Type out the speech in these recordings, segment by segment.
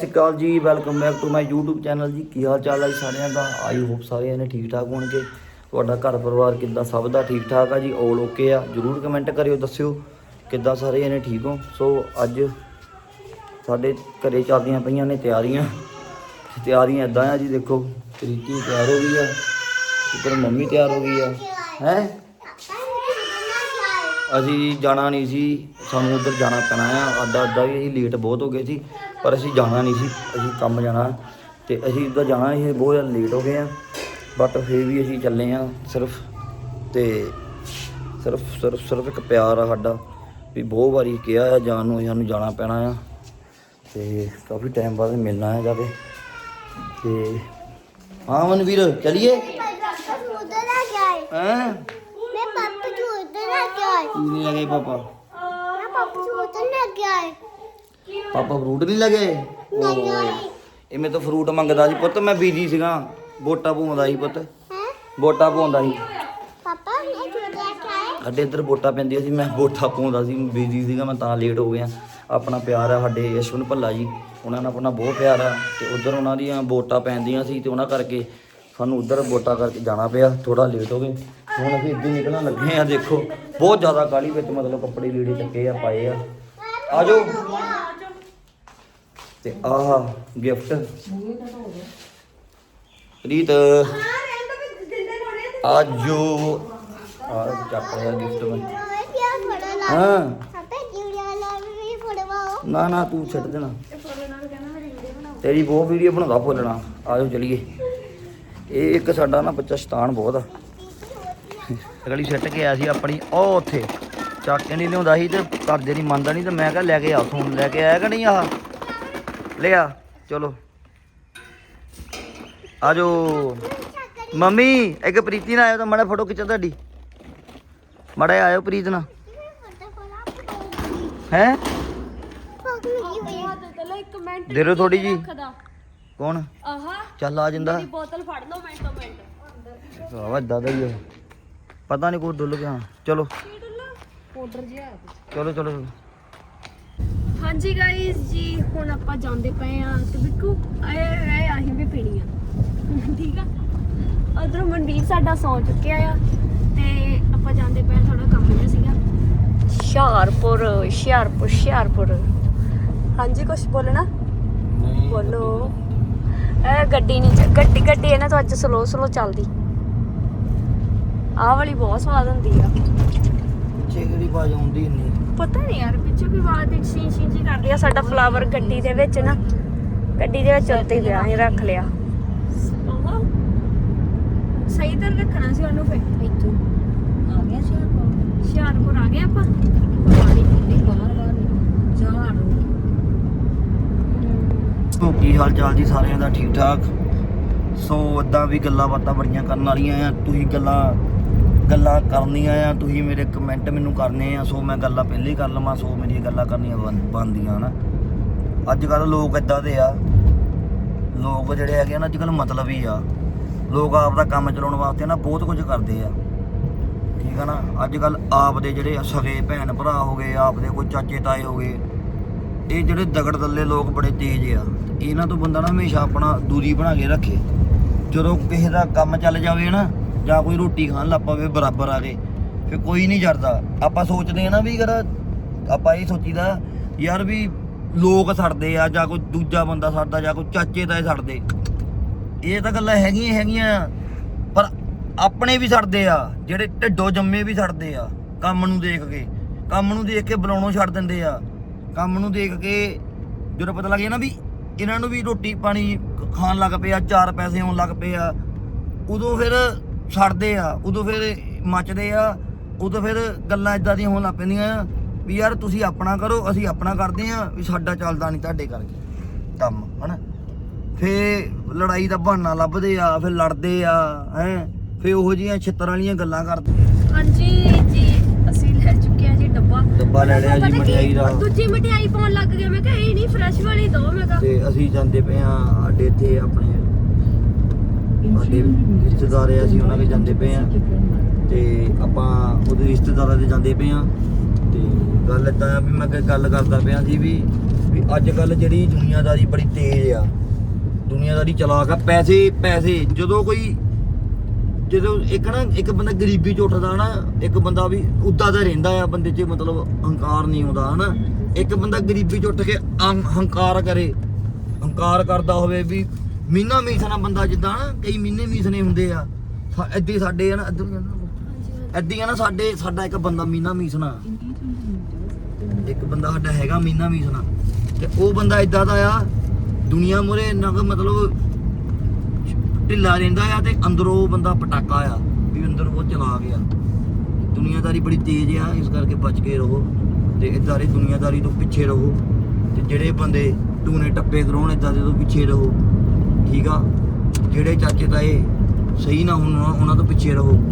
ਸਤਿ ਸ਼੍ਰੀ ਅਕਾਲ ਜੀ welcome back to my YouTube channel ਜੀ। ਕੀ ਹਾਲ ਚਾਲ ਹੈ ਜੀ ਸਾਰਿਆਂ ਦਾ? ਆਈ ਹੋਪ ਸਾਰੇ ਨੇ ਠੀਕ ਠਾਕ ਹੋਣਗੇ। ਤੁਹਾਡਾ ਘਰ ਪਰਿਵਾਰ ਕਿੱਦਾਂ? ਸਭ ਦਾ ਠੀਕ ਠਾਕ ਆ ਜੀ? ਓਲ ਓਕੇ ਆ? ਜਰੂਰ ਕਮੈਂਟ ਕਰਿਓ, ਦੱਸਿਓ ਕਿੱਦਾਂ ਸਾਰੇ ਜਣੇ ਠੀਕ ਹੋ? ਸੋ ਅੱਜ ਸਾਡੇ ਘਰੇ ਚੱਲਦੀਆਂ ਪਈਆਂ ਨੇ ਤਿਆਰੀਆਂ। ਤਿਆਰੀਆਂ ਇਦਾਂ ਆ ਜੀ, ਦੇਖੋ ਪ੍ਰੀਤੀ ਤਿਆਰ ਹੋ ਗਈ ਆ। ਇੱਧਰ ਮੰਮੀ ਤਿਆਰ ਹੋ ਗਈ ਆ। ਹੈ? ਅਸੀਂ ਜਾਣਾ ਨਹੀਂ ਸੀ ਸਾਨੂੰ ਉੱਧਰ ਜਾਣਾ ਪੈਣਾ ਆ। ਅੱਧਾ ਅੱਧਾ ਵੀ ਅਸੀਂ ਲੇਟ ਬਹੁਤ ਹੋ ਗਏ ਸੀ ਪਰ ਅਸੀਂ ਜਾਣਾ ਨਹੀਂ ਸੀ ਅਸੀਂ ਕੰਮ ਜਾਣਾ। ਤੇ ਅਸੀਂ ਉਧਰ ਜਾਣਾ ਸੀ ਬਹੁਤ ਜ਼ਿਆਦਾ ਲੇਟ ਹੋ ਗਏ ਆ। ਬਟ ਫੇਰ ਵੀ ਅਸੀਂ ਚੱਲੇ ਆ ਸਿਰਫ ਤੇ ਸਿਰਫ ਸਿਰਫ ਸਿਰਫ ਇੱਕ ਪਿਆਰ ਆ ਸਾਡਾ ਵੀ ਬਹੁਤ ਵਾਰੀ ਕਿਹਾ ਆ ਜਾਣ ਨੂੰ ਸਾਨੂੰ ਜਾਣਾ ਪੈਣਾ ਆ। ਤੇ ਕਾਫੀ ਟਾਈਮ ਬਾਅਦ ਮਿਲਣਾ ਆ ਜਾ ਕੇ ਤੇ ਹਾਂ ਮਨਵੀਰ ਚਲਿਏ? ਹਾਂ? है ਕੀ ਨਹੀਂ ਲਗੇ ਪਾਪਾ मैं पापा जो उधर आ गया है ਪਾਪਾ ਫਰੂਟ ਨਹੀਂ ਲਗੇ ਓਏ ਇਹ ਮੇਰੇ ਤੋਂ ਫਰੂਟ ਮੰਗਦਾ ਸੀ ਪੁੱਤ ਮੈਂ ਬੀਜੀ ਸੀਗਾ ਵੋਟਾਂ ਪਾਉਂਦਾ ਸੀ ਪੁੱਤ हैं ਵੋਟਾਂ ਪਾਉਂਦਾ ਸੀ पापा मैं जो उधर आ गया है ਸਾਡੇ ਇੱਧਰ ਵੋਟਾਂ ਪੈਂਦੀਆਂ ਸੀ ਮੈਂ ਵੋਟਾਂ ਪਾਉਂਦਾ ਸੀ ਬੀਜੀ ਸੀਗਾ ਮੈਂ ਤਾਂ ਲੇਟ ਹੋ ਗਿਆ ਆਪਣਾ ਪਿਆਰ ਆ ਸਾਡੇ ਯਸ਼ਵਨ ਭੱਲਾ ਜੀ ਉਹਨਾਂ ਨਾਲ ਆਪਣਾ ਬਹੁਤ ਪਿਆਰ ਆ ਤੇ ਉਧਰ ਉਹਨਾਂ ਦੀਆਂ ਵੋਟਾਂ ਪੈਂਦੀਆਂ ਸੀ ਤੇ ਉਹਨਾਂ ਕਰਕੇ ਸਾਨੂੰ ਉਧਰ ਵੋਟਾਂ ਕਰਕੇ ਜਾਣਾ ਪਿਆ ਥੋੜਾ ਲੇਟ ਹੋ ਗਏ ਹੁਣ ਅਸੀਂ ਇੱਦਾਂ ਨਿਕਲਣ ਲੱਗੇ ਆ ਦੇਖੋ। ਬਹੁਤ ਜ਼ਿਆਦਾ ਕਾਲੀ ਵਿੱਚ ਮਤਲਬ ਕੱਪੜੇ ਲੀੜੇ ਚੱਕੇ ਆ, ਪਾਏ ਆ। ਆ ਜਾਓ ਤੇ ਆਹ ਗਿਫਟ। ਰੀਤ ਆ ਆ ਚੱਕ ਗਿਫਟ ਮੈਂ। ਹਾਂ। ਨਾ ਨਾ, ਤੂੰ ਛੱਡ ਦੇਣਾ। ਤੇਰੀ ਬਹੁਤ ਵੀਡੀਓ ਬਣਾਉਂਦਾ ਭੁੱਲਣਾ ਆਜੋ, ਚਲੀਏ। ਇਹ ਇੱਕ ਸਾਡਾ ਨਾ ਬੱਚਾ ਸ਼ੈਤਾਨ ਬਹੁਤ ਆ। ਅਗਲੀ ਸਿੱਟ ਕੇ ਆਇਆ ਸੀ ਆਪਣੀ ਉਹ ਉੱਥੇ। ਚੱਕ ਕੇ ਨਹੀਂ ਲਿਆਉਂਦਾ ਸੀ ਤੇ ਘਰਦੇ ਨਹੀਂ ਮੰਨਦਾ ਨਹੀਂ ਤੇ ਮੈਂ ਕਿਹਾ ਲੈ ਕੇ ਆ ਫੋਨ ਲੈ ਕੇ ਆਇਆ ਕਿ ਨਹੀਂ ਆਹ? ਲਿਆ ਚਲੋ। ਆਜੋ। ਮੰਮੀ ਇੱਕ ਪ੍ਰੀਤੀ ਨਾਲ ਆਇਓ ਤਾਂ ਮਾੜਾ ਫੋਟੋ ਖਿੱਚੋ ਤੁਹਾਡੀ। ਮਾੜਾ ਆਇਓ ਪ੍ਰੀਤ ਨਾਲ। ਹੈ? ਦੇ ਦਿਓ ਥੋੜੀ ਜੀ ਕੌਣ? ਆਹਾ। ਚੱਲ ਆ ਜਾਂਦਾ। ਬੋਤਲ ਫੜ ਲਓ ਮਿੰਟੋ ਮਿੰਟ। ਵਾਹ ਦਾਦਾ ਹੀ ਹੈ ਪਤਾ ਨਹੀਂ ਕੋਈ ਡੁੱਲ ਗਿਆ। ਚਲੋ। ਪਾਊਡਰ ਜਿਹਾ ਚਲੋ ਚਲੋ ਹਾਂਜੀ ਗਾਇਸ ਜੀ ਹੁਣ ਆਪਾਂ ਜਾਂਦੇ ਪਏ ਆ ਤੇ ਬਿੱਕੂ ਆਏ ਆਏ ਆਹੀ ਵੀ ਪੀਣੀ ਆ। ਠੀਕ ਆ? ਉਧਰੋਂ ਮਨਵੀਰ ਸਾਡਾ ਸੌ ਚੁੱਕਿਆ ਆ ਤੇ ਆਪਾਂ ਜਾਂਦੇ ਪਏ ਥੋੜਾ ਕੰਮ ਜਿਹਾ ਸੀਗਾ। ਹੁਸ਼ਿਆਰਪੁਰ ਹੁਸ਼ਿਆਰਪੁਰ ਹੁਸ਼ਿਆਰਪੁਰ। ਹਾਂਜੀ ਕੁਝ ਬੋਲਣਾ? ਬੋਲੋ। ਇਹ ਗੱਡੀ ਨਹੀਂ ਗੱਡੀ ਗੱਡੀ ਇਹਨਾਂ ਤੋਂ ਅੱਜ ਸਲੋ ਸਲੋ ਚੱਲਦੀ। ਆਹ ਵਾਲੀ ਬਹੁਤ ਸਵਾਦ ਹੁੰਦੀ ਆ। ਪਿੱਛੇ ਕਿਹੜੀ ਬਾਜ ਆਉਂਦੀ ਨਹੀਂ ਪਤਾ ਨਹੀਂ ਯਾਰ ਪਿੱਛੇ ਵੀ ਆਵਾਜ਼ ਇੱਕ ਸ਼ੀ ਸ਼ੀ ਜੀ ਕਰਦੀ ਆ ਸਾਡਾ ਫਲਾਵਰ ਗੱਡੀ ਦੇ ਵਿੱਚ ਨਾ ਗੱਡੀ ਦੇ ਵਿੱਚ ਉੱਤੇ ਹੀ ਪਿਆ ਅਸੀਂ ਰੱਖ ਲਿਆ। ਸਹੀ ਤਰ੍ਹਾਂ ਰੱਖਣਾ ਸੀ ਉਹਨੂੰ ਫੇ ਇੱਥੋਂ ਆ ਗਿਆ ਹੁਸ਼ਿਆਰਪੁਰ। ਹੁਸ਼ਿਆਰਪੁਰ ਆ ਗਏ ਆਪਾਂ? ਪਾਣੀ ਪੀਂਦੇ ਬਾਹਰ ਬਾਹਰ ਸੋ ਕੀ ਹਾਲ ਚਾਲ ਜੀ ਸਾਰਿਆਂ ਦਾ ਠੀਕ ਠਾਕ ਸੋ ਇਦਾਂ ਵੀ ਗੱਲਾਂ ਬਾਤਾਂ ਬੜੀਆਂ ਕਰਨ ਵਾਲੀਆਂ ਆ। ਤੁਸੀਂ ਗੱਲਾਂ ਗੱਲਾਂ ਕਰਨੀਆਂ ਆ, ਤੁਸੀਂ ਮੇਰੇ ਕਮੈਂਟ ਮੈਨੂੰ ਕਰਨੇ ਆ, ਸੋ ਮੈਂ ਗੱਲਾਂ ਪਹਿਲੇ ਹੀ ਕਰ ਲਵਾਂ, ਸੋ ਮੇਰੀਆਂ ਗੱਲਾਂ ਕਰਨੀਆਂ ਬਣ- ਬਣਦੀਆਂ ਨਾ ਅੱਜ ਕੱਲ ਲੋਕ ਇਦਾਂ ਦੇ ਆ। ਲੋਕ ਜਿਹੜੇ ਹੈਗੇ ਆ ਨਾ ਅੱਜ ਕੱਲ ਹੀ ਆ। ਲੋਕ ਆਪ ਦਾ ਕੰਮ ਚਲਾਉਣ ਵਾਸਤੇ ਨਾ ਬਹੁਤ ਕੁਝ ਕਰਦੇ ਆ। ਠੀਕ ਆ ਨਾ? ਅੱਜ ਕੱਲ ਆਪ ਦੇ ਜਿਹੜੇ ਸਗੇ ਭੈਣ ਭਰਾ ਹੋ ਗਏ ਆਪ ਦੇ ਕੋਈ ਚਾਚੇ ਤਾਏ ਹੋ ਗਏ, ਇਹ ਜਿਹੜੇ ਦਗੜ ਦੱਲੇ ਲੋਕ ਬੜੇ ਤੇਜ਼ ਆ। ਇਹਨਾਂ ਤੋਂ ਬੰਦਾ ਨਾ ਹਮੇਸ਼ਾ ਆਪਣਾ ਦੂਰੀ ਬਣਾ ਕੇ ਰੱਖੇ। ਜਦੋਂ ਕਿਸੇ ਦਾ ਕੰਮ ਚੱਲ ਜਾਵੇ ਨਾ ਜਾਂ ਕੋਈ ਰੋਟੀ ਖਾਣ ਲੱਗ ਪਵੇ, ਬਰਾਬਰ ਆ ਕੇ ਫਿਰ ਕੋਈ ਨਹੀਂ ਜਰਦਾ। ਆਪਾਂ ਸੋਚਦੇ ਆ ਨਾ ਵੀ ਕਰ ਆਪਾਂ ਇਹ ਸੋਚੀਦਾ ਯਾਰ ਵੀ ਲੋਕ ਸੜਦੇ ਆ, ਜਾਂ ਕੋਈ ਦੂਜਾ ਬੰਦਾ ਸੜਦਾ, ਜਾਂ ਕੋਈ ਚਾਚੇ ਤਾਏ ਸੜਦੇ। ਇਹ ਤਾਂ ਗੱਲਾਂ ਹੈਗੀਆਂ ਹੀ ਹੈਗੀਆਂ। ਪਰ ਆਪਣੇ ਵੀ ਸੜਦੇ ਆ, ਜਿਹੜੇ ਢਿੱਡੋਂ ਜੰਮੇ ਵੀ ਸੜਦੇ ਆ, ਕੰਮ ਨੂੰ ਦੇਖ ਕੇ। ਕੰਮ ਨੂੰ ਦੇਖ ਕੇ ਬੁਲਾਉਣੋਂ ਛੱਡ ਦਿੰਦੇ ਆ। ਕੰਮ ਨੂੰ ਦੇਖ ਕੇ ਜਦੋਂ ਪਤਾ ਲੱਗ ਗਿਆ ਨਾ ਵੀ ਇਹਨਾਂ ਨੂੰ ਵੀ ਰੋਟੀ ਪਾਣੀ ਖਾਣ ਲੱਗ ਪਏ ਆ, ਚਾਰ ਪੈਸੇ ਆਉਣ ਲੱਗ ਪਏ ਆ, ਉਦੋਂ ਫਿਰ ਛੱਡਦੇ ਆ ਉਦੋਂ ਫਿਰ ਮੱਚਦੇ ਆ ਉਦੋਂ ਫਿਰ ਗੱਲਾਂ ਇਦਾਂ ਦੀਆਂ ਹੋਣ ਲੱਗ ਪੈਂਦੀਆਂ ਆ ਵੀ ਯਾਰ ਤੁਸੀਂ ਆਪਣਾ ਕਰੋ ਅਸੀਂ ਆਪਣਾ ਕਰਦੇ ਆ ਵੀ ਸਾਡਾ ਚੱਲਦਾ ਨਹੀਂ ਤੁਹਾਡੇ ਕਰਕੇ। ਕੰਮ ਹਨਾ? ਫੇ ਲੜਾਈ ਦਾ ਬਹਾਨਾ ਲੱਭਦੇ ਆ ਫਿਰ ਲੜਦੇ ਆ ਹੈ? ਫੇ ਉਹੋ ਜੀਆਂ ਛਿੱਤਰ ਵਾਲੀਆਂ ਗੱਲਾਂ ਕਰਦੇ ਹਾਂਜੀ ਜੀ ਅਸੀਂ ਲੈ ਚੁੱਕੇ ਆ ਜੀ ਡੱਬਾ। ਡੱਬਾ ਲੈ ਲਿਆ ਜੀ ਮਠਿਆਈ ਦਾ। ਦੂਜੀ ਮਠਿਆਈ ਪਾਉਣ ਲੱਗ ਗਿਆ ਮੈਂ ਕਿਹਾ ਇਹ ਨਹੀਂ ਫਰੈਸ਼ ਵਾਲੀ ਦੋ ਮੈਂ ਕਿਹਾ। ਤੇ ਅਸੀਂ ਜਾਂਦੇ ਪਏ ਆ ਸਾਡੇ ਇੱਥੇ ਆਪਣੇ ਸਾਡੇ ਰਿਸ਼ਤੇਦਾਰ ਆ, ਅਸੀਂ ਉਹਨਾਂ ਦੇ ਜਾਂਦੇ ਪਏ ਆ। ਤੇ ਆਪਾਂ ਉਹਦੇ ਰਿਸ਼ਤੇਦਾਰਾਂ ਦੇ ਜਾਂਦੇ ਪਏ ਆ। ਤੇ ਗੱਲ ਏਦਾਂ ਆ ਵੀ ਮੈਂ ਗੱਲ ਕਰਦਾ ਪਿਆ ਸੀ ਵੀ ਵੀ ਅੱਜ ਕੱਲ ਜਿਹੜੀ ਦੁਨੀਆਦਾਰੀ ਬੜੀ ਤੇਜ਼ ਆ। ਦੁਨੀਆਦਾਰੀ ਚਲਾਕ ਆ। ਪੈਸੇ ਪੈਸੇ। ਜਦੋਂ ਕੋਈ, ਜਦੋਂ ਇੱਕ ਨਾ, ਇੱਕ ਬੰਦਾ ਗਰੀਬੀ ਚ ਉੱਠਦਾ ਨਾ, ਇੱਕ ਬੰਦਾ ਵੀ ਉੱਦਾਂ ਦਾ ਰਹਿੰਦਾ ਆ, ਬੰਦੇ 'ਚ ਮਤਲਬ ਹੰਕਾਰ ਨਹੀਂ ਆਉਂਦਾ, ਹਨਾ? ਇੱਕ ਬੰਦਾ ਗਰੀਬੀ ਚ ਉੱਠ ਕੇ ਅਹੰ- ਹੰਕਾਰ ਕਰੇ, ਹੰਕਾਰ ਕਰਦਾ ਹੋਵੇ ਵੀ ਮਹੀਨਾ ਮੀਸਣਾ ਬੰਦਾ ਜਿੱਦਾਂ ਨਾ, ਕਈ ਮਹੀਨੇ ਮੀਸਣੇ ਹੁੰਦੇ ਆ। ਸਾ- ਸਾਡੇ ਆ ਨਾ ਇੱਧਰ ਜਾਣਾ। ਏਦਾਂ ਆ ਨਾ ਸਾਡੇ, ਸਾਡਾ ਇੱਕ ਬੰਦਾ ਮੀਨਾ ਮੀਸਣਾ ਇੱਕ ਬੰਦਾ ਸਾਡਾ ਹੈਗਾ ਮੀਨਾ ਮੀਸਣਾ ਤੇ ਉਹ ਬੰਦਾ ਇਦਾਂ ਦਾ ਆ, ਦੁਨੀਆ ਮੂਹਰੇ ਇੰਨਾ ਕੁ ਮਤਲਬ ਢਿੱਲਾ ਰਹਿੰਦਾ ਆ ਤੇ ਅੰਦਰੋਂ ਬੰਦਾ ਪਟਾਕਾ ਆ, ਵੀ ਅੰਦਰ ਉਹ ਚਲਾ ਗਿਆ। ਦੁਨੀਆਦਾਰੀ ਬੜੀ ਤੇਜ਼ ਆ, ਇਸ ਕਰਕੇ ਬਚ ਕੇ ਰਹੋ ਤੇ ਇਦਾਂ ਦੀ ਦੁਨੀਆਦਾਰੀ ਤੋਂ ਪਿੱਛੇ ਰਹੋ ਤੇ ਜਿਹੜੇ ਬੰਦੇ ਟੂਨੇ ਟੱਪੇ ਕਰਾਉਣ, ਇਦਾਂ ਦੇ ਤੋਂ ਪਿੱਛੇ ਰਹੋ। ਠੀਕ ਆ? ਜਿਹੜੇ ਚਾਚੇ ਤਾਏ ਸਹੀ ਨਾ ਹੁਣ, ਉਹਨਾਂ ਤੋਂ ਪਿੱਛੇ ਰਹੋ।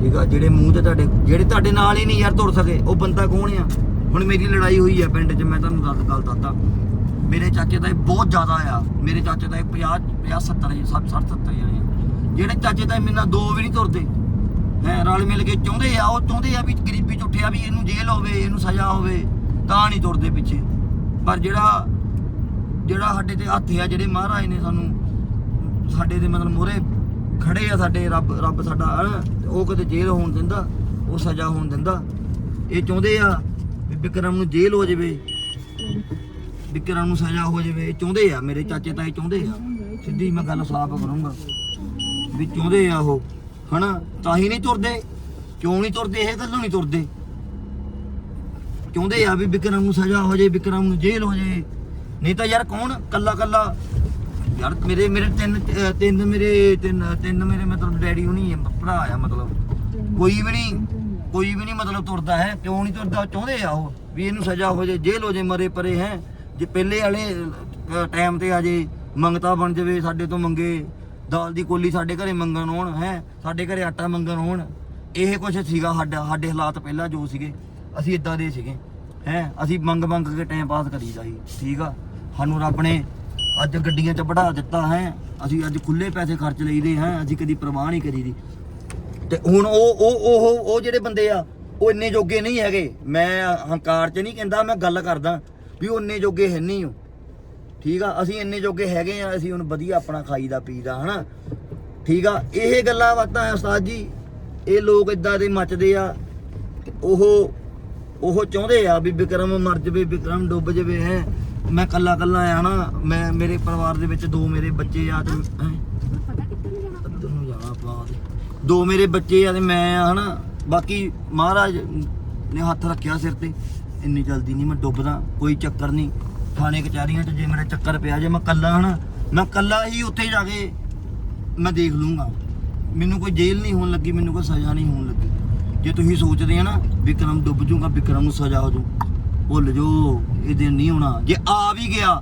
ਠੀਕ ਆ? ਜਿਹੜੇ ਮੂੰਹ ਤੇ ਤੁਹਾਡੇ ਜਿਹੜੇ ਤੁਹਾਡੇ ਨਾਲ ਹੀ ਨਹੀਂ ਯਾਰ ਤੁਰ ਸਕੇ, ਉਹ ਬੰਦਾ ਕੌਣ ਆ? ਹੁਣ ਮੇਰੀ ਲੜਾਈ ਹੋਈ ਆ ਪਿੰਡ 'ਚ, ਮੈਂ ਤੁਹਾਨੂੰ ਦੱਸ ਗੱਲ ਦੱਸਦਾ। ਮੇਰੇ ਚਾਚੇ ਤਾਏ ਬਹੁਤ ਜ਼ਿਆਦਾ ਆ। ਮੇਰੇ ਚਾਚੇ ਤਾਏ 50 50 70 60 70 ਜਣੇ ਆ। ਜਿਹੜੇ ਚਾਚੇ ਤਾਏ ਮੇਰੇ ਨਾਲ ਦੋ ਵੀ ਨਹੀਂ ਤੁਰਦੇ। ਹੈ, ਰਲ ਮਿਲ ਕੇ ਚਾਹੁੰਦੇ ਆ, ਉਹ ਚਾਹੁੰਦੇ ਆ ਵੀ ਗਰੀਬੀ ਚ ਉੱਠਿਆ ਵੀ ਇਹਨੂੰ ਜੇਲ੍ਹ ਹੋਵੇ, ਇਹਨੂੰ ਸਜ਼ਾ ਹੋਵੇ, ਤਾਂ ਨਹੀਂ ਤੁਰਦੇ ਪਿੱਛੇ। ਪਰ ਜਿਹੜਾ ਜਿਹੜਾ ਸਾਡੇ ਤੇ ਹੱਥ ਆ ਜਿਹੜੇ ਮਹਾਰਾਜ ਨੇ ਸਾਨੂੰ ਸਾਡੇ ਦੇ ਮਤਲਬ ਮੋਰੇ ਖੜੇ ਆ ਸਾਡੇ ਰੱਬ ਰੱਬ ਸਾਡਾ ਹਨਾ, ਉਹ ਕਦੇ ਜੇਲ੍ਹ ਹੋਣ ਦਿੰਦਾ ਉਹ ਸਜ਼ਾ ਹੋਣ ਦਿੰਦਾ। ਇਹ ਚਾਹੁੰਦੇ ਆ ਵੀ ਵਿਕਰਮ ਨੂੰ ਜੇਲ੍ਹ ਹੋ ਜਾਵੇ ਵਿਕਰਮ ਨੂੰ ਸਜ਼ਾ ਹੋ ਜਾਵੇ। ਇਹ ਚਾਹੁੰਦੇ ਆ ਮੇਰੇ ਚਾਚੇ ਤਾਏ ਚਾਹੁੰਦੇ ਆ। ਸਿੱਧੀ ਮੈਂ ਗੱਲ ਸਾਫ਼ ਕਰੂੰਗਾ। ਵੀ ਚਾਹੁੰਦੇ ਆ ਉਹ ਹਨਾ? ਤਾਂ ਹੀ ਨਹੀਂ ਤੁਰਦੇ। ਕਿਉਂ ਨਹੀਂ ਤੁਰਦੇ? ਇਹ ਗੱਲੋਂ ਨਹੀਂ ਤੁਰਦੇ। ਚਾਹੁੰਦੇ ਆ ਵੀ ਵਿਕਰਮ ਨੂੰ ਸਜ਼ਾ ਹੋ ਜਾਏ ਵਿਕਰਮ ਨੂੰ ਜੇਲ੍ਹ ਹੋ ਜਾਏ। ਨਹੀਂ ਤਾਂ ਯਾਰ ਕੌਣ? ਕੱਲਾ ਕੱਲਾ। ਯਾਰ ਮੇਰੇ ਮੇਰੇ ਤਿੰਨ ਤਿੰਨ ਮੇਰੇ ਤਿੰਨ ਤਿੰਨ ਮੇਰੇ ਮਤਲਬ ਡੈਡੀ ਹੁਣੀ ਭਰਾ ਆ ਮਤਲਬ। ਕੋਈ ਵੀ ਨਹੀਂ, ਕੋਈ ਵੀ ਨਹੀਂ ਮਤਲਬ ਤੁਰਦਾ ਹੈ, ਕਿਉਂ ਨਹੀਂ ਤੁਰਦਾ? ਚਾਹੁੰਦੇ ਆ ਉਹ, ਵੀ ਇਹਨੂੰ ਸਜ਼ਾ ਹੋ ਜਾਏ, ਜੇਲ੍ਹ ਹੋ ਜਾਏ, ਮਰੇ ਪਰੇ ਹੈ। ਜੇ ਪਹਿਲੇ ਵਾਲੇ ਟਾਈਮ ਤੇ ਆ ਜੇ, ਮੰਗਤਾ ਬਣ ਜਾਵੇ ਸਾਡੇ ਤੋਂ ਮੰਗੇ, ਦਾਲ ਦੀ ਕੋਲੀ ਸਾਡੇ ਘਰੇ ਮੰਗਣ ਆਉਣ, ਹੈ। ਸਾਡੇ ਘਰੇ ਆਟਾ ਮੰਗਣ ਆਉਣ। ਇਹ ਕੁਛ ਸੀਗਾ ਸਾਡਾ, ਸਾਡੇ ਹਾਲਾਤ ਪਹਿਲਾਂ ਜੋ ਸੀਗੇ, ਅਸੀਂ ਇਦਾਂ ਦੇ ਸੀਗੇ, ਹੈ। ਅਸੀਂ ਮੰਗ ਮੰਗ ਕੇ ਟਾਈਮ ਪਾਸ ਕਰੀਦਾ ਸੀ ਠੀਕ ਆ? ਸਾਨੂੰ ਰੱਬ ਨੇ ਅੱਜ ਗੱਡੀਆਂ 'ਚ ਵੜਾ ਦਿੱਤਾ ਹੈ। ਅਸੀਂ ਅੱਜ ਖੁੱਲੇ ਪੈਸੇ ਖਰਚ ਲਈਦੇ ਹੈ। ਅਸੀਂ ਕਦੀ ਪ੍ਰਵਾਹ ਨਹੀਂ ਕਰੀਦੀ। ਤੇ ਹੁਣ ਉਹ ਉਹ ਉਹ ਉਹ ਜਿਹੜੇ ਬੰਦੇ ਆ, ਉਹ ਇੰਨੇ ਜੋਗੇ ਨਹੀਂ ਹੈਗੇ। ਮੈਂ ਹੰਕਾਰ 'ਚ ਨਹੀਂ ਕਹਿੰਦਾ, ਮੈਂ ਗੱਲ ਕਰਦਾ ਵੀ ਉਹ ਇੰਨੇ ਜੋਗੇ ਹੈ ਨਹੀਂ ਉਹ। ਠੀਕ ਆ, ਅਸੀਂ ਇੰਨੇ ਜੋਗੇ ਹੈਗੇ ਆ, ਅਸੀਂ ਹੁਣ ਵਧੀਆ ਆਪਣਾ ਖਾਈਦਾ, ਪੀਦਾ, ਹਨਾ? ਠੀਕ ਆ, ਇਹ ਗੱਲਾਂ ਬਾਤਾਂ ਆ ਉਸਤਾਦ ਜੀ। ਇਹ ਲੋਕ ਇਦਾਂ ਦੇ ਮੱਚਦੇ ਆ ਉਹ ਉਹ ਚਾਹੁੰਦੇ ਆ ਵੀ ਵਿਕਰਮ ਮਰ ਜਵੇ, ਵਿਕਰਮ ਡੁੱਬ ਜਵੇ, ਹੈ? ਮੈਂ ਕੱਲਾ ਕੱਲਾ ਆ ਨਾ, ਮੈਂ ਮੇਰੇ ਪਰਿਵਾਰ ਦੇ ਵਿੱਚ ਦੋ ਮੇਰੇ ਬੱਚੇ ਆ ਤੇ ਇੱਧਰ ਨੂੰ ਜਾਣਾ ਆਪਾਂ ਤੇ ਦੋ। ਮੇਰੇ ਬੱਚੇ ਆ ਤੇ ਮੈਂ ਆ ਹਨਾ, ਬਾਕੀ ਮਹਾਰਾਜ ਨੇ ਹੱਥ ਰੱਖਿਆ ਸਿਰ ਤੇ। ਇੰਨੀ ਜਲਦੀ ਨਹੀਂ ਮੈਂ ਡੁੱਬਦਾ, ਕੋਈ ਚੱਕਰ ਨਹੀਂ। ਥਾਣੇ, ਕਚਹਿਰੀਆਂ 'ਚ ਜੇ ਮੇਰਾ ਚੱਕਰ ਪਿਆ, ਜੇ ਮੈਂ ਕੱਲਾ ਹਨਾ, ਮੈਂ ਕੱਲਾ ਹੀ ਉੱਥੇ ਜਾ ਕੇ ਮੈਂ ਦੇਖ ਲੂੰਗਾ। ਮੈਨੂੰ ਕੋਈ ਜੇਲ੍ਹ ਨਹੀਂ ਹੋਣ ਲੱਗੀ, ਮੈਨੂੰ ਕੋਈ ਸਜ਼ਾ ਨਹੀਂ ਹੋਣ ਲੱਗੀ। ਜੇ ਤੁਸੀਂ ਸੋਚਦੇ ਆ ਨਾ, ਵਿਕਰਮ ਡੁੱਬ ਜੂਗਾ, ਵਿਕਰਮ ਨੂੰ ਸਜ਼ਾ ਹੋ ਜਾਊ ਭੁੱਲ ਜੋ ਇਹ ਦਿਨ ਨਹੀਂ ਹੋਣਾ ਜੇ ਆ ਵੀ ਗਿਆ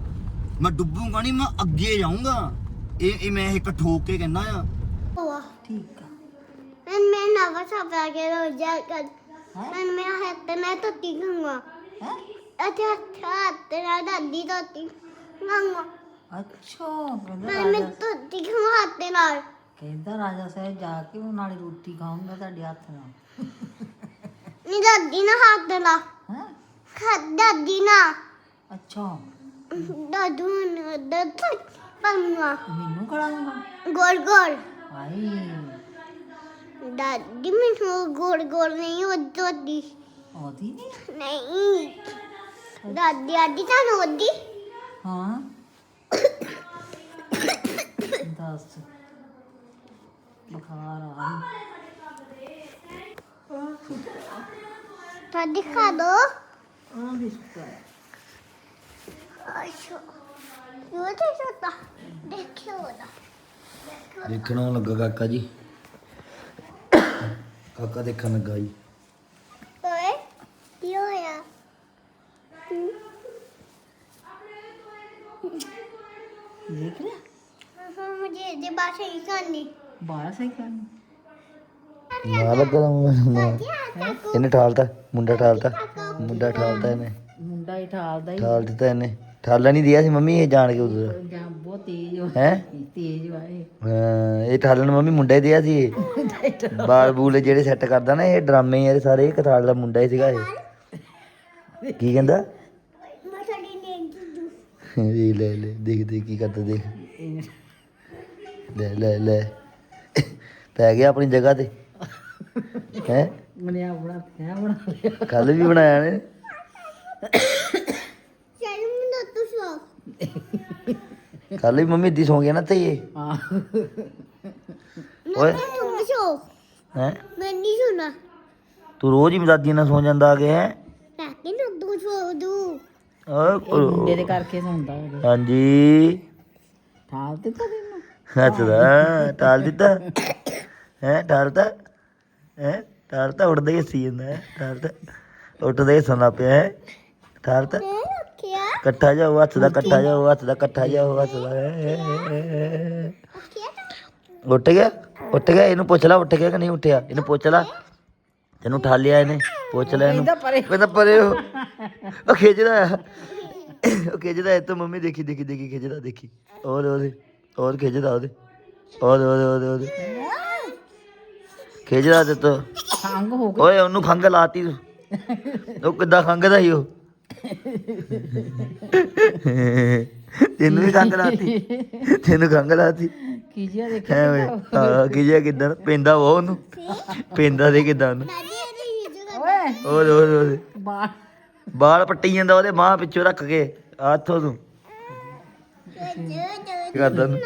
ਮੈਂ ਡੁੱਬੂਗਾ ਨਹੀਂ ਮੈਂ ਅੱਗੇ ਜਾਊਂਗਾ। ਇਹ ਇਹ ਮੈਂ ਇੱਕ ਠੋਕ ਕੇ ਕਹਿੰਦਾ ਆ। ਠੀਕ ਆ। ਮੈਂ ਮੈਂ ਨਵਾਂ ਸਾਬ ਆ ਰੋ ਜਾ ਕਰ ਮੈਂ ਮੈਂ ਹੱਥ ਨਾਲ ਧੋਤੀ ਖਾਂਗਾ ਹੈ? ਅਤੇ ਹੱਥ ਨਾਲ ਦਾਦੀ ਧੋਤੀ ਖਾਂਗਾ ਅੱਛਾ ਮੈਂ ਮੈਂ ਰਾਜਾ ਹੱਥ ਨਾਲ। ਖਾ- ਦਾਦੀ ਨਾ ਅੱਛਾ। ਦਾਦੂ ਨਾ ਦਾਦੂ ਪੰਨਾ ਮੈਨੂੰ ਖੜਾਉਂਗਾ ਗੋਲ ਗੋਲ। ਹਾਏ। ਦਾਦੀ ਮੈਨੂੰ ਗੋਲ ਗੋਲ ਨਹੀਂ ਉਹ ਦਾਦੀ ਉਹਦੀ ਨਹੀਂ ਨਹੀਂ। ਦਾਦੀ ਆਦੀ ਤਾਂ ਉਹਦੀ? ਹਾਂ। ਦੱਸ। ਬੁਖਾਰ ਆ। ਰਹੀ। ਦਾਦੀ ਖਾ ਦੋ। तो दिखा दो ਆ ਬਿਸਕੁਟ अच्छा ये तो छोटा देखियो ना ਦੇਖਣਾ ਲੱਗਾ ਕਾਕਾ ਜੀ ਕਾਕਾ ਦੇਖਣ ਲੱਗਾ ਜੀ ओए क्यों है ਦੇਖ ਲਿਆ हाँ, मुझे ये बात सही करनी ਬਾਹਰ ਸਹੀ ਕਰਨ ਨਾ ਲੱਗਾ ਇਹਨੇ ਠਾਲਤਾ ਮੁੰਡਾ ਠਾਲਤਾ ਮੁੰਡਾ ਠਾਲਦਾ ਇਹਨੇ। ਮੁੰਡਾ ਹੀ ਠਾਲਦਾ ਹੀ। ਠਾਲ ਦਿੱਤਾ ਇਹਨੇ। ਠਾਲਾ ਨਹੀਂ ਦਿਆ ਸੀ ਮੰਮੀ ਇਹ ਜਾਣ ਕੇ ਉਦੋਂ। ਬਹੁਤ ਤੇਜ਼ ਵਾ ਹੈ? ਤੇਜ਼ ਵਾ ਹਾਂ ਇਹ ਠਾਲਣ ਮੰਮੀ ਮੁੰਡਾ ਹੀ ਦਿਆ ਸੀ ਇਹ। ਬਾਲ ਬੂਲ ਜਿਹੜੇ ਸੈੱਟ ਕਰਦਾ ਨਾ ਇਹ ਮੁੰਡਾ ਹੀ ਸੀਗਾ ਇਹ। ਕੀ ਕਹਿੰਦਾ? ਇਹ ਲੈ ਲੈ ਦੇਖ ਦੇਖ ਕੀ ਕਰਦਾ ਦੇਖ। ਲੈ ਲੈ ਲੈ। ਪੈ ਗਿਆ ਆਪਣੀ ਜਗ੍ਹਾ ਤੇ। ਹੈ? ਬਣਿਆ ਬਣਾ ਪਿਆ ਬਣਾ ਲਿਆ। ਕੱਲ ਵੀ ਬਣਾਇਆ ਨੇ। ਚੱਲ ਮੈਨੂੰ ਤੂੰ ਸੋ। ਕੱਲ ਵੀ ਮੰਮੀ ਦੀ ਸੌਂ ਗਿਆ ਨਾ ਤੇ ਇਹ ਹਾਂ ਓਏ। ਮੈਂ ਤੂੰ ਸੋ। ਹੈ? ਮੈਂ ਨਹੀਂ ਸੁਣਾ। ਤੂੰ ਰੋਜ਼ ਹੀ ਦਾਦੀ ਨਾਲ ਸੌਂ ਜਾਂਦਾ ਆ ਕੇ ਹੈ? ਤਾਕੀ ਨੂੰ ਤੂੰ ਸੋ ਦੂ ਓਏ ਮੁੰਡੇ ਦੇ ਕਰਕੇ ਸੌਂਦਾ ਉਹਦੇ ਹਾਂਜੀ। ਠਾਲ ਤੇ ਤਾਂ ਤੈਨੂੰ? ਹੱਸਦਾ ਟਾਲ ਦਿੱਤਾ। ਹੈ ਟਾਲਤਾ ਹੈ? ਟਾਲਤਾ ਉੱਡਦਾ ਹੀ ਹੱਸੀ ਜਾਂਦਾ ਹੈ ਟਾਲਤਾ ਉੱਠਦਾ ਹੀ ਸੁਣਾ ਪਿਆ ਹੈ। ਮੈਂ ਰੱਖਿਆ ਇਕੱਠਾ ਜਾਓ ਹੱਥ ਦਾ ਇਕੱਠਾ ਜਾਓ ਹੱਥ ਦਾ ਇਕੱਠਾ ਜਾਓ ਹੱਥ ਦਾ। ਉੱਠ ਗਿਆ ਉੱਠ ਗਿਆ ਇਹਨੂੰ ਪੁੱਛ ਲੈ ਉੱਠ ਗਿਆ ਕਿ ਨਹੀਂ ਉੱਠਿਆ। ਇਹਨੂੰ ਪੁੱਛ ਲੈ। ਤੈਨੂੰ ਠਾਲਿਆ ਇਹਨੇ ਪੁੱਛ ਲੈ ਇਹਨੂੰ। ਕਹਿੰਦਾ ਪਰੇ ਹੋ ਉਹ ਖਿੱਚਦਾ। ਆ। ਉਹ ਖਿੱਚਦਾ ਇਹ ਤਾਂ ਮੰਮੀ ਦੇਖੀ ਦੇਖੀ ਦੇਖੀ ਖਿੱਚਦਾ ਦੇਖੀ। ਹੋਰ ਉਹਦੇ। ਹੋਰ ਖਿੱਚਦਾ ਉਹਦੇ। ਹੋਰ ਉਹਦੇ ਉਹਦੇ ਉਹਦੇ। ਖਿੱਚਦਾ ਤੇ ਤੋ ਖੰਗ ਹੋ ਓਏ ਉਹਨੂੰ ਖੰਗ ਲਾਤੀ ਤੂੰ। ਉਹ ਕਿੱਦਾਂ ਖੰਗਦਾ ਸੀ ਉਹ? ਤੈਨੂੰ ਵੀ ਖੰਗ ਲਾਤੀ। ਤੈਨੂੰ ਖੰਗ ਲਾਤੀ। ਕੀ ਜਿਆ ਦੇਖ ਹੈ ਓਏ ਹਾਂ ਕਿੱਦਾਂ? ਪੈਂਦਾ ਉਹ ਉਹਨੂੰ। ਪੈਂਦਾ ਦੇ ਕਿੱਦਾਂ ਉਹਨੂੰ। ਓਏ। ਉਹਦੇ ਉਹਦੇ ਬਾਹਰ ਬਾਲ। ਪੱਟੀ ਜਾਂਦਾ ਉਹਦੇ ਮਾਂ ਪਿੱਛੋਂ ਰੱਖ ਕੇ ਆਥੋਂ ਤੂੰ ਕਰਦਾ ਨੂੰ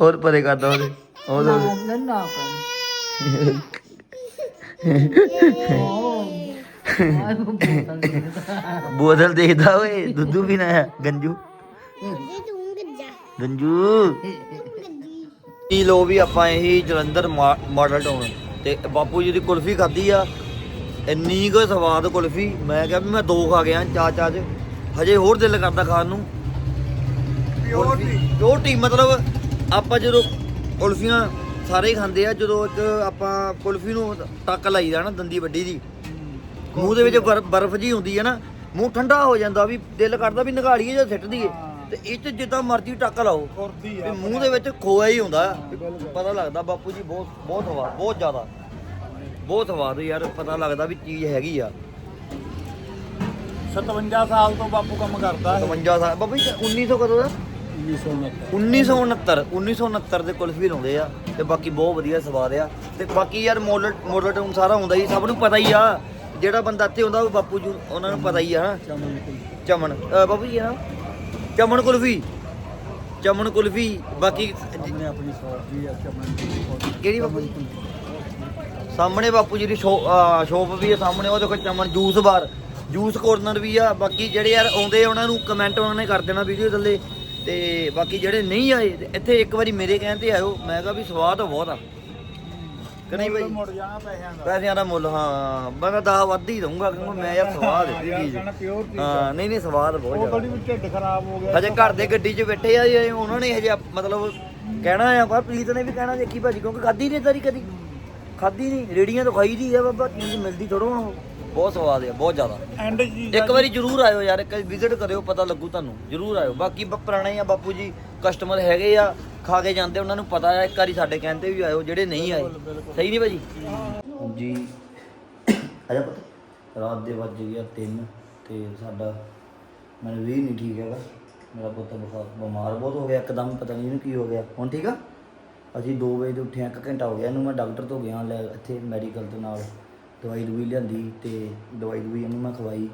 ਹੋਰ ਪਰੇ ਕਰਦਾ ਉਹਦੇ ਉਹਦੇ ਉਹਦੇ। ਨਾ ਨਾ ਕਰ। ਬੋਤਲ ਦੇਖਦਾ ਓਏ ਦੁੱਧੂ ਵੀ ਨਾ ਗੰਜੂ। ਗੱਜਾ। ਕੀ ਲੋ ਵੀ ਆਪਾਂ ਇਹੀ ਜਲੰਧਰ ਮਾਡਲ ਟਾਊਨ ਤੇ ਬਾਪੂ ਜੀ ਦੀ ਕੁਲਫੀ ਖਾਧੀ ਆ। ਇੰਨੀ ਕੁ ਸਵਾਦ ਕੁਲਫੀ। ਮੈਂ ਕਿਹਾ ਵੀ ਮੈਂ ਦੋ ਖਾ ਗਿਆ ਚਾ ਚਾ ਚ। ਹਜੇ ਹੋਰ ਦਿਲ ਕਰਦਾ ਖਾਣ ਨੂੰ। ਪਿਓਰਟੀ ਪਿਓਰਟੀ ਮਤਲਬ ਆਪਾਂ ਜਦੋਂ ਕੁਲਫੀਆਂ ਸਾਰੇ ਹੀ ਖਾਂਦੇ ਆ ਜਦੋਂ ਇੱਕ ਆਪਾਂ ਕੁਲਫੀ ਨੂੰ ਟੱਕ ਲਾਈਦਾ ਨਾ ਦੰਦੀ ਵੱਡੀ ਦੀ ਮੂੰਹ ਦੇ ਵਿੱਚ ਬਰ- ਬਰਫ਼ ਜੀ ਹੁੰਦੀ ਹੈ ਨਾ ਮੂੰਹ ਠੰਡਾ ਹੋ ਜਾਂਦਾ ਵੀ ਦਿਲ ਕਰਦਾ ਵੀ ਨਿਗਾੜੀਏ ਜਾਂ ਸਿੱਟ ਦਈਏ। ਤੇ ਇਹ ਚ ਜਿੱਦਾਂ ਮਰਜ਼ੀ ਟੱਕ ਲਾਓ। ਵੀ ਮੂੰਹ ਦੇ ਵਿੱਚ ਖੋਆ ਹੀ ਹੁੰਦਾ ਪਤਾ ਲੱਗਦਾ ਬਾਪੂ ਜੀ ਬਹੁਤ ਬਹੁਤ ਹਵਾ ਬਹੁਤ ਜ਼ਿਆਦਾ। ਬਹੁਤ ਸਵਾਦ ਯਾਰ ਪਤਾ ਲੱਗਦਾ ਵੀ ਚੀਜ਼ ਹੈਗੀ ਆ। 57 ਸਾਲ ਤੋਂ ਬਾਪੂ ਕੰਮ ਕਰਦਾ ਹੈ 57 ਸਾਲ ਬਾਬੂ ਜੀ 1900 ਕਦੋਂ ਦਾ? 1969 1969 ਦੇ ਕੁਲਫੀ ਲਾਉਂਦੇ ਆ ਤੇ ਬਾਕੀ ਬਹੁਤ ਵਧੀਆ ਸਵਾਦ ਆ। ਤੇ ਬਾਕੀ ਯਾਰ ਮੋਡਲ ਮੋਡਲ ਟਾਊਨ ਸਾਰਾ ਹੁੰਦਾ ਹੀ ਸਭ ਨੂੰ ਪਤਾ ਹੀ ਆ। ਜਿਹੜਾ ਬੰਦਾ ਇੱਥੇ ਹੁੰਦਾ ਉਹ ਬਾਪੂ ਜੀ ਉਹਨਾਂ ਨੂੰ ਪਤਾ ਹੀ ਆ ਨਾ ਚਮਨ ਅ, ਬਾਪੂ ਜੀ ਆ ਚਮਨ ਕੁਲਫੀ। ਚਮਨ ਕੁਲਫੀ ਬਾਕੀ ਉਹਨੇ ਆਪਣੀ ਸ਼ੌਪ ਵੀ ਆ ਚਮਨ ਦੀ ਕਿਹੜੀ ਬਾਪੂ ਜੀ? ਸਾਹਮਣੇ ਬਾਪੂ ਜੀ ਦੀ ਸ਼ੋਪ ਵੀ ਹੈ ਸਾਹਮਣੇ ਉਹ ਦੇਖੋ Chaman juice bar. Juice corner ਵੀ ਆ ਬਾਕੀ ਜਿਹੜੇ ਯਾਰ ਆਉਂਦੇ ਆ ਉਹਨਾਂ ਨੂੰ ਕਮੈਂਟ ਉਹਨਾਂ ਨੇ ਕਰ ਦੇਣਾ ਵੀਡੀਓ ਥੱਲੇ। ਤੇ ਬਾਕੀ ਜਿਹੜੇ ਨਹੀਂ ਆਏ ਤੇ ਇੱਥੇ ਇੱਕ ਵਾਰੀ ਮੇਰੇ ਕਹਿਣ ਤੇ ਆਇਓ ਮੈਂ ਕਿਹਾ ਵੀ ਸਵਾਦ ਬਹੁਤ ਆ। ਕਿ ਨਹੀਂ ਮੁੜ ਜਾਣਾ ਪੈਸਿਆਂ ਦਾ। ਪੈਸਿਆਂ ਦਾ ਮੁੱਲ ਹਾਂ ਮੈਂ ਤਾਂ ਦਸ ਵੱਧ ਹੀ ਦਊਂਗਾ ਕਿਉਂਕਿ ਮੈਂ ਯਾਰ ਸਵਾਦ ਦਿੱਤੀ ਚੀਜ਼। ਹਾਂ ਨਹੀਂ ਨਹੀਂ ਸਵਾਦ ਬਹੁਤ ਉਹ ਜ਼ਿਆਦਾ। ਥੋੜੀ ਵੀ ਢਿੱਡ ਖਰਾਬ ਹੋ ਗਿਆ। ਹਜੇ ਘਰ ਦੇ ਗੱਡੀ 'ਚ ਬੈਠੇ ਆ ਜੀ, ਉਹਨਾਂ ਨੇ ਹਜੇ ਮਤਲਬ ਕਹਿਣਾ ਆ ਪਰ ਪ੍ਰੀਤ ਨੇ ਵੀ ਕਹਿਣਾ ਦੇਖੀ ਭਾਜੀ ਕਿਉਂਕਿ ਖਾਦੀ ਨਹੀਂ ਤਰੀ ਕਦੀ। ਖਾਦੀ ਨਹੀਂ ਰੇੜੀਆਂ ਤੋਂ ਖਾਈ ਦੀ ਆ ਬਾਬਾ ਮਿਲਦੀ ਥੋੜੋ ਉਹ। ਬਹੁਤ ਸਵਾਦ ਆ ਬਹੁਤ ਜ਼ਿਆਦਾ। ਐਂਡ ਜੀ ਇੱਕ ਵਾਰੀ ਜਰੂਰ ਆਇਓ ਯਾਰ ਇੱਕ ਵਿਜ਼ਿਟ ਕਰਿਓ ਪਤਾ ਲੱਗੂ ਤੁਹਾਨੂੰ। ਜਰੂਰ ਆਇਓ। ਬਾਕੀ ਬ- ਪੁਰਾਣੇ ਆ ਬਾਪੂ ਜੀ ਕਸਟਮਰ ਹੈਗੇ ਆ ਖਾ ਕੇ ਜਾਂਦੇ ਉਹਨਾਂ ਨੂੰ ਪਤਾ ਆ ਇੱਕ ਵਾਰੀ ਸਾਡੇ ਕਹਿੰਦੇ ਵੀ ਆਇਓ ਜਿਹੜੇ ਨਹੀਂ ਆਏ। ਸਹੀ ਨਹੀਂ ਭਾਜੀ? ਜੀ। ਆਜਾ ਪੁੱਤ। ਰਾਤ ਦੇ ਵੱਜ ਗਿਆ 3 ਤੇ ਸਾਡਾ ਮੈਨੂੰ ਵੀ ਨਹੀਂ ਠੀਕ ਹੈਗਾ। ਮੇਰਾ ਪੁੱਤ ਬੁਖਾਰ ਬਿਮਾਰ ਬਹੁਤ ਹੋ ਗਿਆ ਇੱਕਦਮ ਪਤਾ ਨਹੀਂ ਇਹਨੂੰ ਕੀ ਹੋ ਗਿਆ। ਹੁਣ ਠੀਕ ਆ? ਅਸੀਂ 2 ਵਜੇ ਦੇ ਉੱਠੇ ਆ, ਇੱਕ ਘੰਟਾ ਹੋ ਗਿਆ ਇਹਨੂੰ ਮੈਂ ਡਾਕਟਰ ਤੋਂ ਗਿਆ ਲੈ ਇੱਥੇ ਮੈਡੀਕਲ ਦੇ ਨਾਲ। ਦਵਾਈ ਦਵਾਈ ਲਿਆਂਦੀ ਤੇ ਦਵਾਈ ਦਵਾਈ ਇਹਨੂੰ ਮੈਂ ਖਵਾਈ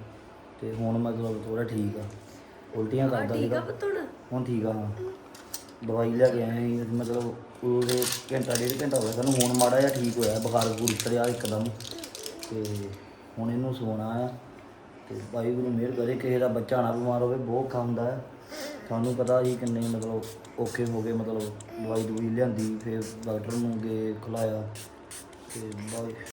ਤੇ ਹੁਣ ਮਤਲਬ ਥੋੜਾ ਠੀਕ ਆ ਉਲਟੀਆਂ ਕਰਦਾ ਸੀਗਾ। ਹੁਣ ਠੀਕ ਆ ਹਾਂ। ਦਵਾਈ ਲੈ ਕੇ ਆਏ ਸੀ, ਮਤਲਬ ਉਹਦੇ ਘੰਟਾ ਡੇਢ ਘੰਟਾ ਹੋ ਗਿਆ ਸਾਨੂੰ ਹੁਣ ਮਾੜਾ ਜਿਹਾ ਠੀਕ ਹੋਇਆ ਬੁਖਾਰ ਬੁਖੂਰ ਉਤਰਿਆ ਇੱਕਦਮ। ਤੇ ਹੁਣ ਇਹਨੂੰ ਸੋਣਾ ਆ ਤੇ ਵਾਹਿਗੁਰੂ ਮਿਹਰ ਕਰੇ ਕਿਸੇ ਦਾ ਬੱਚਾ ਨਾ ਬਿਮਾਰ ਹੋਵੇ ਬਹੁਤ ਔਖਾ ਹੁੰਦਾ ਹੈ ਤੁਹਾਨੂੰ ਪਤਾ ਹੀ ਕਿੰਨੇ ਮਤਲਬ ਔਖੇ ਹੋ ਗਏ ਮਤਲਬ ਦਵਾਈ ਦਵਾਈ ਲਿਆਂਦੀ ਫਿਰ ਡਾਕਟਰ ਨੂੰ ਗਏ ਖੁਲਾਇਆ ਤੇ ਬਾਈ